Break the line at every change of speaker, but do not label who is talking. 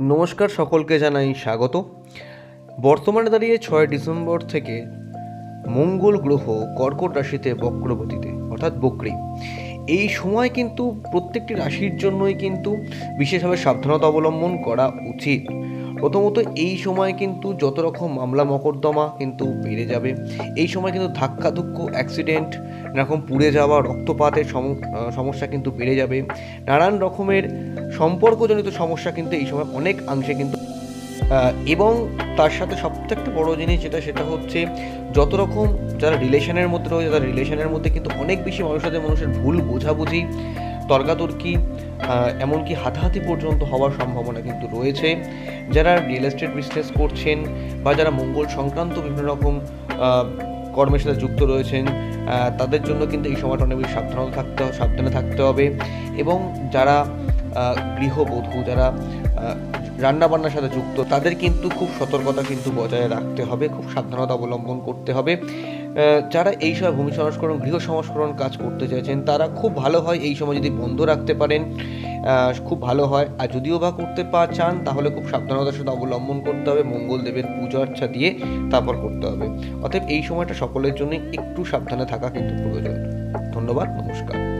নমস্কার সকলকে জানাই স্বাগত। বর্তমানে দাঁড়িয়ে ছয় ডিসেম্বর থেকে মঙ্গল গ্রহ কর্কট রাশিতে বক্রবতীতে অর্থাৎ বক্রি। এই সময় কিন্তু প্রত্যেকটি রাশির জন্যই কিন্তু বিশেষভাবে সাবধানতা অবলম্বন করা উচিত। প্রথমত এই সময় কিন্তু যত রকম মামলা মকদ্দমা কিন্তু বেড়ে যাবে। এই সময় কিন্তু ধাক্কা ধুক্ক অ্যাক্সিডেন্ট এরকম পুড়ে যাওয়া রক্তপাতের সম- সমস্যা কিন্তু বেড়ে যাবে। নানান রকমের সম্পর্কজনিত সমস্যা কিন্তু এই সময় অনেক অংশে কিন্তু এবং তার সাথে সবথেকে বড় জিনিস যেটা, সেটা হচ্ছে যত রকম যারা রিলেশনের মধ্যে রয়েছে তারা রিলেশনের মধ্যে কিন্তু অনেক বেশি মানুষের সাথে মানুষের ভুল বোঝাবুঝি, তর্কাতর্কি এমনকি হাতাহাতি পর্যন্ত হওয়ার সম্ভাবনা কিন্তু রয়েছে। যারা রিয়েল এস্টেট বিজনেস করছেন বা যারা মঙ্গল সংক্রান্ত বিভিন্ন রকম কর্মের সাথে যুক্ত রয়েছেন তাদের জন্য কিন্তু এই সময়টা অনেক বেশি সাবধানতা থাকতে সাবধানে থাকতে হবে। এবং যারা গৃহবধূ, যারা রান্নাবান্নার সাথে যুক্ত, তাদের কিন্তু খুব সতর্কতা কিন্তু বজায় রাখতে হবে, খুব সাবধানতা অবলম্বন করতে হবে। যারা এই সময় ভূমি সংস্করণ, গৃহ সংস্করণ কাজ করতে চাইছেন, তারা খুব ভালো হয় এই সময় যদি বন্ধ রাখতে পারেন। খুব ভালো হয়। আর যদিও বা করতে পা চান, তাহলে খুব সাবধানতার সাথে অবলম্বন করতে হবে। মঙ্গল দেবের পুজো আর্চা দিয়ে তারপর করতে হবে। অতএব এই সময়টা সকলের জন্য একটু সাবধানে থাকা কিন্তু প্রয়োজন। ধন্যবাদ, নমস্কার।